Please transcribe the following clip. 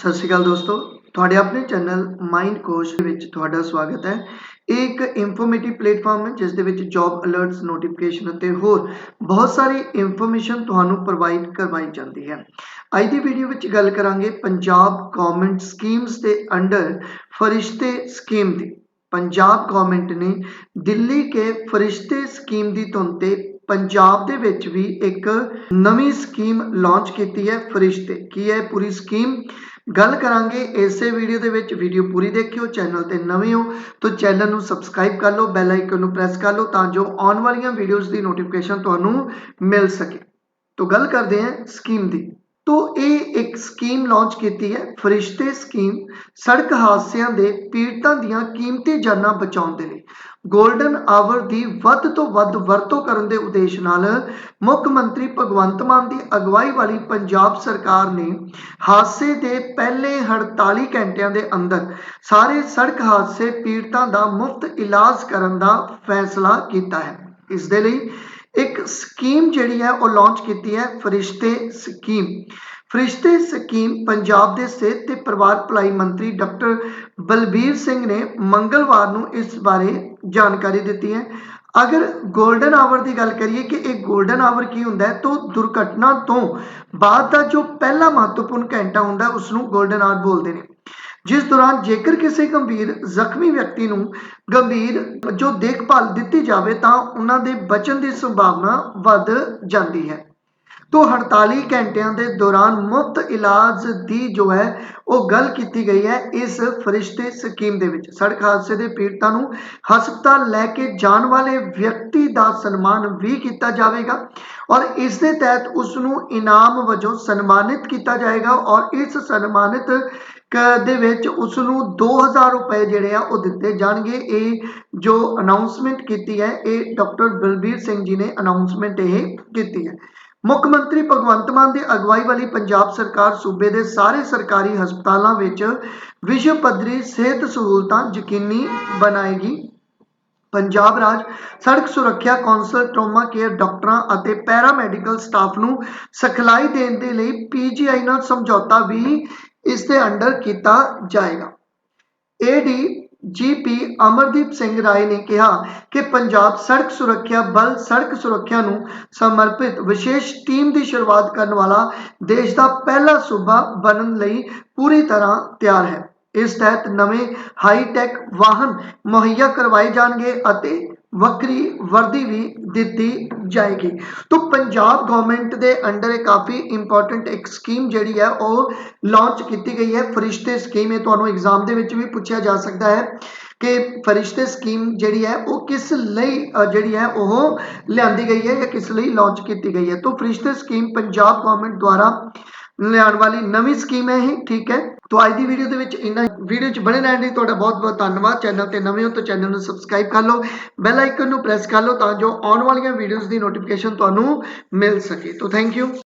ਸਤਿ ਸ਼੍ਰੀ ਅਕਾਲ ਦੋਸਤੋ, ਤੁਹਾਡੇ ਆਪਣੇ ਚੈਨਲ ਮਾਈਂਡ ਕੋਚ ਵਿੱਚ ਤੁਹਾਡਾ ਸਵਾਗਤ ਹੈ। ਇਹ ਇੱਕ ਇਨਫੋਰਮੇਟਿਵ ਪਲੇਟਫਾਰਮ ਹੈ, ਜਿਸ ਦੇ ਵਿੱਚ ਜੌਬ ਅਲਰਟਸ ਨੋਟੀਫਿਕੇਸ਼ਨ ਅਤੇ ਹੋਰ ਬਹੁਤ ਸਾਰੀ ਇਨਫੋਰਮੇਸ਼ਨ ਤੁਹਾਨੂੰ ਪ੍ਰੋਵਾਈਡ ਕਰਵਾਈ ਜਾਂਦੀ ਹੈ। ਅੱਜ ਦੀ ਵੀਡੀਓ ਵਿੱਚ ਗੱਲ ਕਰਾਂਗੇ ਪੰਜਾਬ ਗਵਰਨਮੈਂਟ ਸਕੀਮਸ ਦੇ ਅੰਡਰ ਫਰਿਸ਼ਤੇ ਸਕੀਮ ਦੀ। ਪੰਜਾਬ ਗਵਰਨਮੈਂਟ ਨੇ ਦਿੱਲੀ ਕੇ ਫਰਿਸ਼ਤੇ ਸਕੀਮ ਦੀ ਧੁਨ ਤੇ ਪੰਜਾਬ ਦੇ ਵਿੱਚ ਵੀ ਇੱਕ ਨਵੀਂ ਸਕੀਮ ਲਾਂਚ ਕੀਤੀ ਹੈ, ਫਰਿਸ਼ਤੇ। ਕੀ ਹੈ ਪੂਰੀ ਸਕੀਮ ਗੱਲ ਕਰਾਂਗੇ ਇਸੇ ਵੀਡੀਓ ਦੇ ਵਿੱਚ। ਵੀਡੀਓ ਪੂਰੀ ਦੇਖਿਓ, ਚੈਨਲ ਤੇ ਨਵੇਂ ਹੋ ਤਾਂ ਚੈਨਲ ਨੂੰ ਸਬਸਕ੍ਰਾਈਬ ਕਰ ਲਓ ਬੈਲ ਆਈਕਨ ਨੂੰ ਪ੍ਰੈਸ ਕਰ ਲਓ ਤਾਂ ਜੋ ਆਉਣ ਵਾਲੀਆਂ ਵੀਡੀਓਜ਼ ਦੀ ਨੋਟੀਫਿਕੇਸ਼ਨ ਤੁਹਾਨੂੰ ਮਿਲ ਸਕੇ। ਤਾਂ ਗੱਲ ਕਰਦੇ ਹਾਂ ਸਕੀਮ ਦੀ। ਤੋ ਇਹ ਇੱਕ ਸਕੀਮ ਲਾਂਚ ਕੀਤੀ ਹੈ, ਫਰਿਸ਼ਤੇ ਸਕੀਮ, ਸੜਕ ਹਾਦਸਿਆਂ ਦੇ ਪੀੜਤਾਂ ਦੀਆਂ ਕੀਮਤੀ ਜਾਨਾਂ ਬਚਾਉਣ ਦੇ ਲਈ। 골ਡਨ ਆਵਰ ਦੀ ਵੱਧ ਤੋਂ ਵੱਧ ਵਰਤੋਂ ਕਰਨ ਦੇ ਉਦੇਸ਼ ਨਾਲ ਮੁੱਖ ਮੰਤਰੀ ਭਗਵੰਤ ਮਾਨ ਦੀ ਅਗਵਾਈ ਵਾਲੀ ਪੰਜਾਬ ਸਰਕਾਰ ਨੇ ਹਾਦਸੇ ਦੇ ਪਹਿਲੇ 48 ਘੰਟਿਆਂ ਦੇ ਅੰਦਰ ਸਾਰੇ ਸੜਕ ਹਾਦਸੇ ਪੀੜਤਾਂ ਦਾ ਮੁਫਤ ਇਲਾਜ ਕਰਨ ਦਾ ਫੈਸਲਾ ਕੀਤਾ ਹੈ। ਇਸ ਦੇ ਲਈ ਇੱਕ ਸਕੀਮ ਜਿਹੜੀ ਹੈ ਉਹ ਲਾਂਚ ਕੀਤੀ ਹੈ, ਫਰਿਸ਼ਤੇ ਸਕੀਮ। ਫਰਿਸ਼ਤੇ ਸਕੀਮ ਪੰਜਾਬ ਦੇ ਸਿਹਤ ਤੇ ਪਰਿਵਾਰ ਭਲਾਈ ਮੰਤਰੀ ਡਾਕਟਰ ਬਲਬੀਰ ਸਿੰਘ ਨੇ ਮੰਗਲਵਾਰ ਨੂੰ ਇਸ ਬਾਰੇ ਜਾਣਕਾਰੀ ਦਿੱਤੀ ਹੈ। ਅਗਰ ਗੋਲਡਨ ਆਵਰ ਦੀ ਗੱਲ ਕਰੀਏ ਕਿ ਇਹ ਗੋਲਡਨ ਆਵਰ ਕੀ ਹੁੰਦਾ ਹੈ, ਤਾਂ ਦੁਰਘਟਨਾ ਤੋਂ ਬਾਅਦ ਦਾ ਜੋ ਪਹਿਲਾ ਮਹੱਤਵਪੂਰਨ ਘੰਟਾ ਹੁੰਦਾ ਉਸ ਨੂੰ 골ਡਨ ਆਵਰ ਬੋਲਦੇ ਨੇ। ਜਿਸ ਦੌਰਾਨ ਜੇਕਰ ਕਿਸੇ ਗੰਭੀਰ ਜ਼ਖਮੀ ਵਿਅਕਤੀ ਨੂੰ ਗੰਭੀਰ ਜੋ ਦੇਖਭਾਲ ਦਿੱਤੀ ਜਾਵੇ ਤਾਂ ਉਹਨਾਂ ਦੇ ਬਚਣ ਦੀ ਸੰਭਾਵਨਾ ਵੱਧ ਜਾਂਦੀ ਹੈ। ਤੋਂ 48 ਘੰਟਿਆਂ ਦੇ ਦੌਰਾਨ ਮੁਫਤ ਇਲਾਜ ਦੀ ਜੋ ਹੈ, ਉਹ ਗੱਲ ਕੀਤੀ ਗਈ ਹੈ ਇਸ ਫਰਿਸ਼ਤੇ ਸਕੀਮ ਦੇ ਵਿੱਚ। ਸੜਕ ਹਾਦਸੇ ਦੇ ਪੀੜਤਾਂ ਨੂੰ ਹਸਪਤਾਲ ਲੈ ਕੇ ਜਾਣ ਵਾਲੇ ਵਿਅਕਤੀ ਦਾ ਸਨਮਾਨ ਵੀ ਕੀਤਾ ਜਾਵੇਗਾ ਔਰ ਇਸ ਦੇ ਤਹਿਤ ਉਸ ਨੂੰ ਇਨਾਮ ਵਜੋਂ ਸਨਮਾਨਿਤ ਕੀਤਾ ਜਾਏਗਾ ਔਰ ਇਸ ਸਨਮਾਨਿਤ ਦੇ ਵਿੱਚ ਉਸ ਨੂੰ 2000 ਰੁਪਏ ਜਿਹੜੇ ਆ, ਉਹ ਦਿੱਤੇ ਜਾਣਗੇ। ਇਹ ਜੋ ਅਨਾਉਂਸਮੈਂਟ ਕੀਤੀ ਹੈ, ਇਹ ਡਾਕਟਰ ਬਲਬੀਰ ਸਿੰਘ ਜੀ ਨੇ ਅਨਾਉਂਸਮੈਂਟ ਇਹ ਕੀਤੀ ਹੈ। ਮੁੱਖ ਮੰਤਰੀ ਭਗਵੰਤ ਮਾਨ ਦੀ ਅਗਵਾਈ ਵਾਲੀ ਪੰਜਾਬ ਸਰਕਾਰ ਸੂਬੇ ਦੇ ਸਾਰੇ ਸਰਕਾਰੀ ਹਸਪਤਾਲਾਂ ਵਿੱਚ ਵਿਸ਼ਵ ਪੱਧਰੀ ਸਿਹਤ ਸਹੂਲਤਾਂ ਯਕੀਨੀ ਬਣਾਏਗੀ। ਪੰਜਾਬ ਰਾਜ ਸੜਕ ਸੁਰੱਖਿਆ ਕੌਂਸਲ, ਟਰੋਮਾ ਕੇਅਰ ਡਾਕਟਰਾਂ ਅਤੇ ਪੈਰਾ ਮੈਡੀਕਲ ਸਟਾਫ ਨੂੰ ਸਿਖਲਾਈ ਦੇਣ ਦੇ ਲਈ ਪੀਜੀਆਈ ਨਾਲ ਸਮਝੌਤਾ ਵੀ ਇਸ ਦੇ ਅੰਡਰ ਕੀਤਾ ਜਾਏਗਾ। ਏਡੀ ਜੀਪੀ ਅਮਰਦੀਪ ਸਿੰਘ ਰਾਏ ਨੇ ਕਿਹਾ ਕਿ ਪੰਜਾਬ ਸੜਕ ਸੁਰੱਖਿਆ ਬਲ ਸੜਕ ਸੁਰੱਖਿਆ ਨੂੰ ਸਮਰਪਿਤ ਵਿਸ਼ੇਸ਼ ਟੀਮ ਦੀ ਸ਼ੁਰੂਆਤ ਕਰਨ ਵਾਲਾ ਦੇਸ਼ ਦਾ ਪਹਿਲਾ ਸੂਬਾ ਬਣਨ ਲਈ ਪੂਰੀ ਤਰ੍ਹਾਂ ਤਿਆਰ ਹੈ। ਇਸ ਤਹਿਤ ਨਵੇਂ ਹਾਈ ਟੈਕ ਵਾਹਨ ਮੁਹੱਈਆ ਕਰਵਾਏ ਜਾਣਗੇ ਅਤੇ ਵੱਖਰੀ ਵਰਦੀ ਵੀ ਦਿੱਤੀ ਜਾਏਗੀ। ਤੋਂ ਪੰਜਾਬ ਗਵਰਨਮੈਂਟ ਦੇ ਅੰਡਰ ਇਹ ਕਾਫੀ ਇੰਪੋਰਟੈਂਟ ਇੱਕ ਸਕੀਮ ਜਿਹੜੀ ਹੈ, ਉਹ ਲਾਂਚ ਕੀਤੀ ਗਈ ਹੈ। ਫਰਿਸ਼ਤੇ ਸਕੀਮ ਇਹ ਤੁਹਾਨੂੰ ਐਗਜ਼ਾਮ ਦੇ ਵਿੱਚ ਵੀ ਪੁੱਛਿਆ ਜਾ ਸਕਦਾ ਹੈ ਕਿ ਫਰਿਸ਼ਤੇ ਸਕੀਮ ਜਿਹੜੀ ਹੈ, ਉਹ ਕਿਸ ਲਈ ਜਿਹੜੀ ਹੈ, ਉਹ ਲਿਆਂਦੀ ਗਈ ਹੈ ਜਾਂ ਕਿਸ ਲਈ ਲਾਂਚ ਕੀਤੀ ਗਈ ਹੈ। ਤੋਂ ਫਰਿਸ਼ਤੇ ਸਕੀਮ ਪੰਜਾਬ ਗਵਰਨਮੈਂਟ ਦੁਆਰਾ ਲਿਆਉਣ ਵਾਲੀ ਨਵੀਂ ਸਕੀਮ ਹੈ ਇਹ, ਠੀਕ ਹੈ? ਤੋਂ ਅੱਜ ਦੀ ਵੀਡੀਓ ਦੇ ਵਿੱਚ ਇੰਨਾ ਵੀਡੀਓ 'ਚ ਬਣੇ ਰਹਿਣ ਲਈ ਤੁਹਾਡਾ ਬਹੁਤ ਬਹੁਤ ਧੰਨਵਾਦ। ਚੈਨਲ ਤੇ ਨਵੇਂ ਹੋ ਤਾਂ ਚੈਨਲ ਨੂੰ ਸਬਸਕ੍ਰਾਈਬ ਕਰ ਲਓ। ਬੈਲ ਆਈਕਨ ਨੂੰ ਪ੍ਰੈਸ ਕਰ ਲਓ ਤਾਂ ਜੋ ਆਉਣ ਵਾਲੀਆਂ ਵੀਡੀਓਜ਼ ਦੀ ਨੋਟੀਫਿਕੇਸ਼ਨ ਤੁਹਾਨੂੰ ਮਿਲ ਸਕੇ। ਤੋਂ ਥੈਂਕ ਯੂ